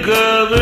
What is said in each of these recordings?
girl.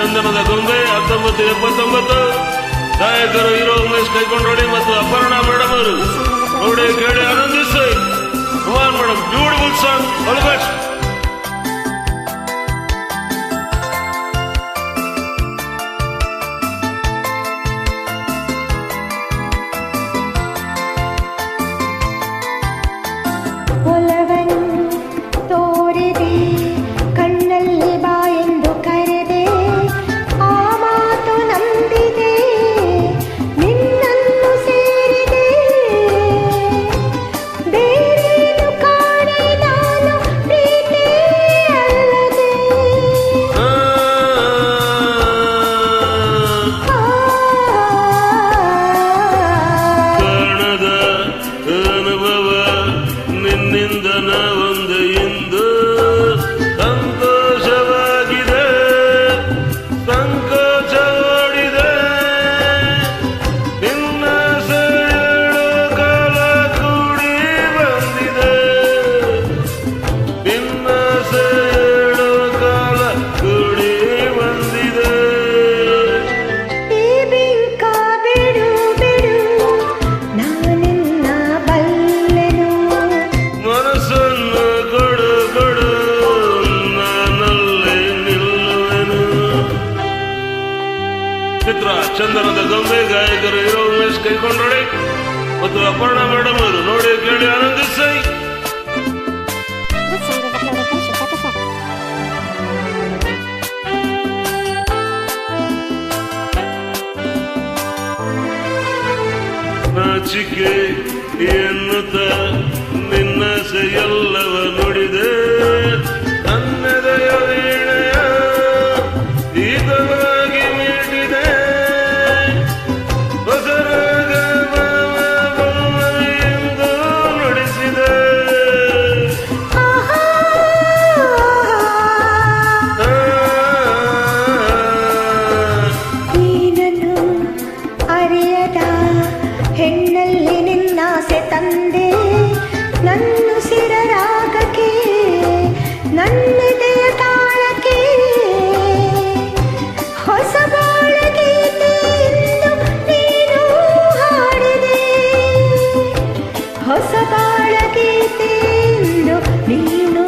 ಚಂದನದ ಗೊಂಬೆ, ಹತ್ತೊಂಬತ್ತು, ಎಪ್ಪತ್ತೊಂಬತ್ತು. ಗಾಯಕರು ಹೀರೋ ಉಮೇಶ್ ಕೈಕೊಂಡೋಡಿ ಮತ್ತು ಅಪರ್ಣ ಮೇಡಮ್ ಅವರು ನೋಡಿ ಕೇಳಿ ಆನಂದಿಸಿ. ಚಿತ್ರ ಚಂದನದ ಗೊಂಬೆ ಗಾಯಕರು ಇರೋ ಉಮೇಶ್ ಕೈಕೊಂಡ್ರೆ ಮತ್ತು ಅಪರ್ಣ ಮೇಡಮ್ ಅವರು ನೋಡಿ ಕೇಳಿ ಆನಂದಿಸಿ. ನಾಚಿಕೆ ಎನ್ನುತ್ತ ನಿನ್ನ ಎಲ್ಲವ ನೋಡಿ. ಬಾಳಗಿತೇಂದು ನೀನು